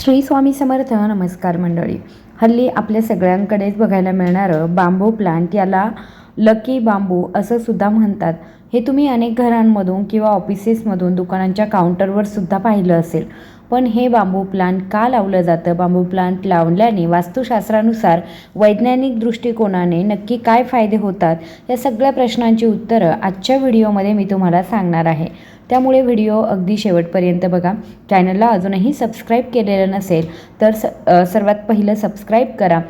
श्री स्वामी समर्थ नमस्कार मंडळी. हल्ली आपल्या सगळ्यांकडेच बघायला मिळणारं बांबू प्लांट याला लकी बांबू असं सुद्धा म्हणतात. हे तुम्ही अनेक घरांमधून किंवा ऑफिसेसमधून दुकानांच्या काउंटरवर सुद्धा पाहिलं असेल. पण हे बांबू प्लांट का लावलं जातं? बांबू प्लांट लावल्याने वास्तुशास्त्रानुसार वैज्ञानिक दृष्टिकोनाने नक्की काय फायदे होतात? या सगळ्या प्रश्नांची उत्तरं आजच्या व्हिडिओमध्ये मी तुम्हाला सांगणार आहे. त्यामुळे व्हिडिओ अगदी शेवटपर्यंत बघा. चॅनलला अजूनही सबस्क्राईब केलेलं नसेल तर स सर्वात पहिलं सबस्क्राईब करा.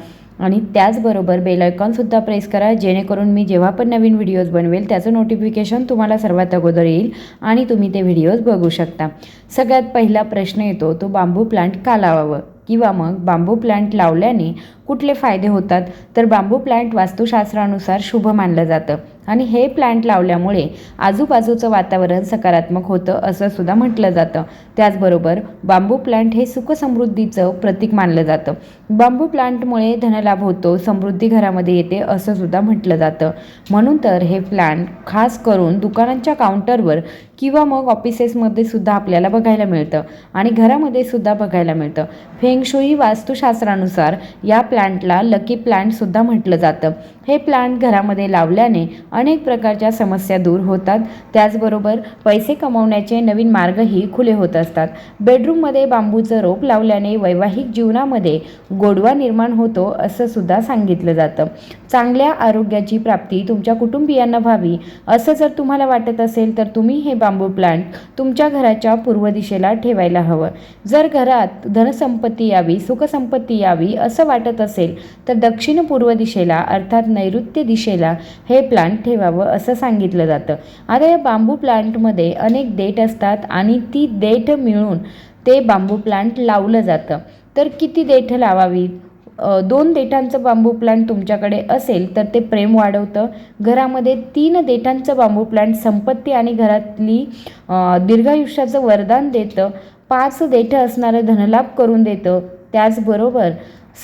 आणि त्याचबरोबर बेलायकॉनसुद्धा प्रेस करा जेणेकरून मी जेव्हा पण नवीन व्हिडिओज बनवेल त्याचं नोटिफिकेशन तुम्हाला सर्वात अगोदर येईल आणि तुम्ही ते व्हिडिओज बघू शकता. सगळ्यात पहिला प्रश्न येतो तो बांबू प्लांट का लावावं? किंवा मग बांबू प्लांट लावल्याने कुठले फायदे होतात? तर बांबू प्लांट वास्तुशास्त्रानुसार शुभ मानलं जातं. आणि हे प्लांट लावल्यामुळे आजूबाजूचं वातावरण सकारात्मक होतं असं सुद्धा म्हटलं जातं. त्याचबरोबर बांबू प्लांट हे सुखसमृद्धीचं प्रतीक मानलं जातं. बांबू प्लांटमुळे धनलाभ होतो समृद्धी घरामध्ये येते असं सुद्धा म्हटलं जातं. म्हणून तर हे प्लांट खास करून दुकानांच्या काउंटरवर किंवा मग ऑफिसेसमध्ये सुद्धा आपल्याला बघायला मिळतं आणि घरामध्ये सुद्धा बघायला मिळतं. फेंगशुई वास्तुशास्त्रानुसार या प्लांटला लकी प्लांटसुद्धा म्हटलं जातं. हे प्लांट घरामध्ये लावल्याने अनेक प्रकारच्या समस्या दूर होतात. त्याचबरोबर पैसे कमवण्याचे नवीन मार्गही खुले होत असतात. बेडरूममध्ये बांबूचं रोप लावल्याने वैवाहिक जीवनामध्ये गोडवा निर्माण होतो असं सुद्धा सांगितलं जातं. चांगल्या आरोग्याची प्राप्ती तुमच्या कुटुंबियांना व्हावी. असं जर तुम्हाला वाटत असेल तर तुम्ही हे बांबू प्लांट तुमच्या घराच्या पूर्व दिशेला ठेवायला हवं. जर घरात धनसंपत्ती यावी सुखसंपत्ती यावी असं वाटत असेल तर दक्षिण पूर्व दिशेला अर्थात नैऋत्य दिशेला हे प्लांट ठेवावं असं सांगितलं जातं. आता या बांबू प्लांटमध्ये अनेक देठ असतात आणि ती देठ मिळून ते बांबू प्लांट लावलं जातं. तर किती देठ लावावी दोन देठांचं बांबू प्लांट तुमच्याकडे असेल तर ते प्रेम वाढवतं. घरामध्ये तीन देठांचं बांबू प्लांट संपत्ती आणि घरातली दीर्घायुष्याचं वरदान देतं. पाच देठं असणारं धनलाभ करून देतं. त्याचबरोबर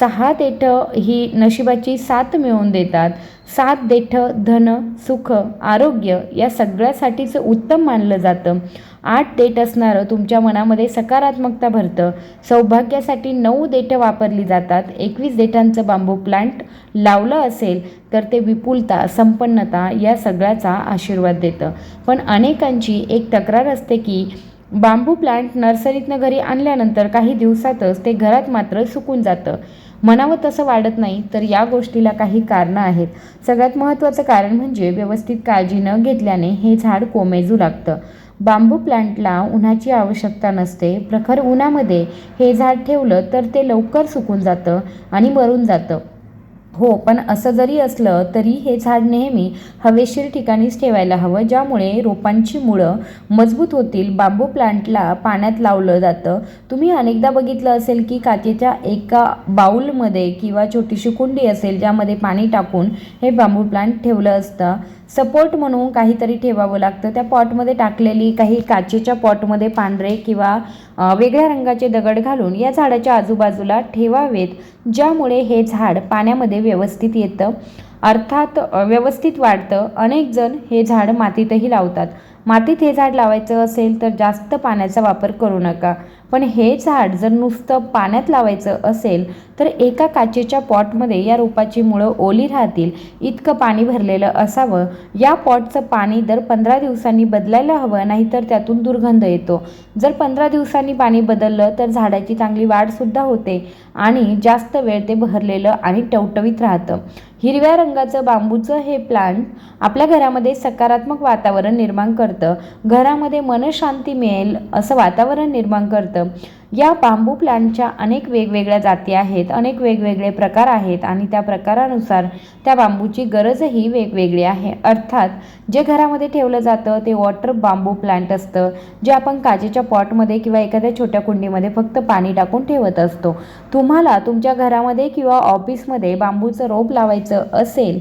सहा देठं ही नशिबाची साथ मिळवून देतात. सात देठं धन सुख आरोग्य या सगळ्यासाठीचं उत्तम मानलं जातं. आठ देठ असणारं तुमच्या मनामध्ये सकारात्मकता भरतं. सौभाग्यासाठी नऊ देठं वापरली जातात. एकवीस देठांचं बांबू प्लांट लावलं असेल तर ते विपुलता संपन्नता या सगळ्याचा आशीर्वाद देतं. पण अनेकांची एक तक्रार असते की बांबू प्लांट नर्सरीतनं घरी आणल्यानंतर काही दिवसातच ते घरात मात्र सुकून जातं. म्हणावं तसं वाढत नाही तर या गोष्टीला काही कारणं आहेत. सगळ्यात महत्त्वाचं कारण म्हणजे व्यवस्थित काळजी न घेतल्याने हे झाड कोमेजू लागतं. बांबू प्लांटला उन्हाची आवश्यकता नसते. प्रखर उन्हामध्ये हे झाड ठेवलं तर ते लवकर सुकून जातं आणि मरून जातं. हो पण असं जरी असलं तरी हे झाड नेहमी हवेशीर ठिकाणीच ठेवायला हवं ज्यामुळे रोपांची मुळं मजबूत होतील. बांबू प्लांटला पाण्यात लावलं जातं. तुम्ही अनेकदा बघितलं असेल की काचेच्या एका बाऊलमध्ये किंवा छोटीशी कुंडी असेल ज्यामध्ये पाणी टाकून हे बांबू प्लांट ठेवलं असतं. सपोर्ट म्हणून काहीतरी ठेवावं लागतं. त्या पॉटमध्ये टाकलेली काही काचेच्या पॉटमध्ये पांढरे किंवा वेगळ्या रंगाचे दगड घालून या झाडाच्या आजूबाजूला ठेवावेत ज्यामुळे हे झाड पाण्यामध्ये व्यवस्थित येतं. अर्थात व्यवस्थित वाढतं. अनेक जण हे झाड मातीतही लावतात. मातीत हे झाड लावायचं असेल तर जास्त पाण्याचा वापर करू नका. पण हे झाड जर नुसतं पाण्यात लावायचं असेल तर एका काचेच्या पॉटमध्ये या रोपाची मुळं ओली राहतील. इतकं पाणी भरलेलं असावं. या पॉटचं पाणी दर पंधरा दिवसांनी बदलायला हवं नाहीतर त्यातून दुर्गंध येतो. जर पंधरा दिवसांनी पाणी बदललं तर झाडाची चांगली वाढसुद्धा होते आणि जास्त वेळ ते बहरलेलं आणि टवटवीत राहतं. हिरव्या रंगाचं बांबूचं हे प्लांट आपल्या घरामध्ये सकारात्मक वातावरण निर्माण करतं. घरामध्ये मनशांती मिळेल असं वातावरण निर्माण करतं. या बांबू प्लांटच्या अनेक वेगवेगळ्या जाती आहेत अनेक वेगवेगळे प्रकार आहेत आणि त्या प्रकारानुसार त्या बांबूची गरजही वेगवेगळी आहे. अर्थात जे घरामध्ये ठेवलं जातं ते वॉटर बांबू प्लांट असतं जे आपण काचेच्या पॉटमध्ये किंवा एखाद्या छोट्या कुंडीमध्ये फक्त पाणी टाकून ठेवत असतो. तुम्हाला तुमच्या घरामध्ये किंवा ऑफिसमध्ये बांबूचं रोप लावायचं असेल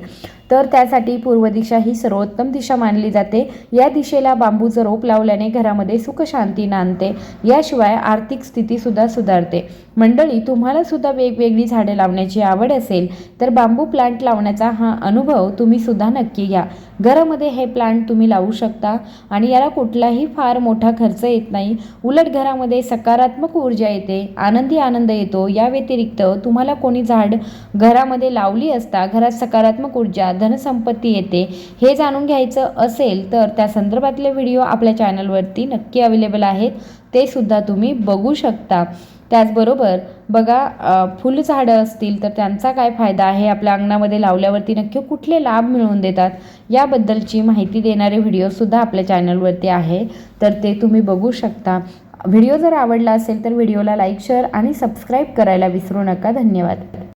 तर त्यासाठी पूर्व दिशा ही सर्वोत्तम दिशा मानली जाते. या दिशेला बांबूचं रोप लावल्याने घरामध्ये सुखशांती नांदते. याशिवाय आर्थिक स्थितीसुद्धा सुधारते. मंडळी तुम्हाला सुद्धा वेगवेगळी झाडे लावण्याची आवड असेल तर बांबू प्लांट लावण्याचा हा अनुभव तुम्ही सुद्धा नक्की घ्या. घरामध्ये हे प्लांट तुम्ही लावू शकता आणि याला कुठलाही फार मोठा खर्च येत नाही. उलट घरामध्ये सकारात्मक ऊर्जा येते आनंदी आनंद येतो. या व्यतिरिक्त तुम्हाला कोणी झाड घरामध्ये लावली असता घरात सकारात्मक ऊर्जा धनसंपत्ती येते. हे जाणून घ्यायचं असेल तर त्या संदर्भातले व्हिडिओ आपल्या चॅनलवरती नक्की अवेलेबल आहेत. ते सुद्धा तुम्ही बघू शकता. त्याचबरोबर बघा फुलझाडं असतील तर त्यांचा काय फायदा आहे? आपल्या अंगणामध्ये लावल्यावरती नक्की कुठले लाभ मिळवून देतात? याबद्दलची माहिती देणारे व्हिडिओसुद्धा आपल्या चॅनलवरती आहे. तर ते तुम्ही बघू शकता. व्हिडिओ जर आवडला असेल तर व्हिडिओला लाईक शेअर आणि सबस्क्राईब करायला विसरू नका. धन्यवाद.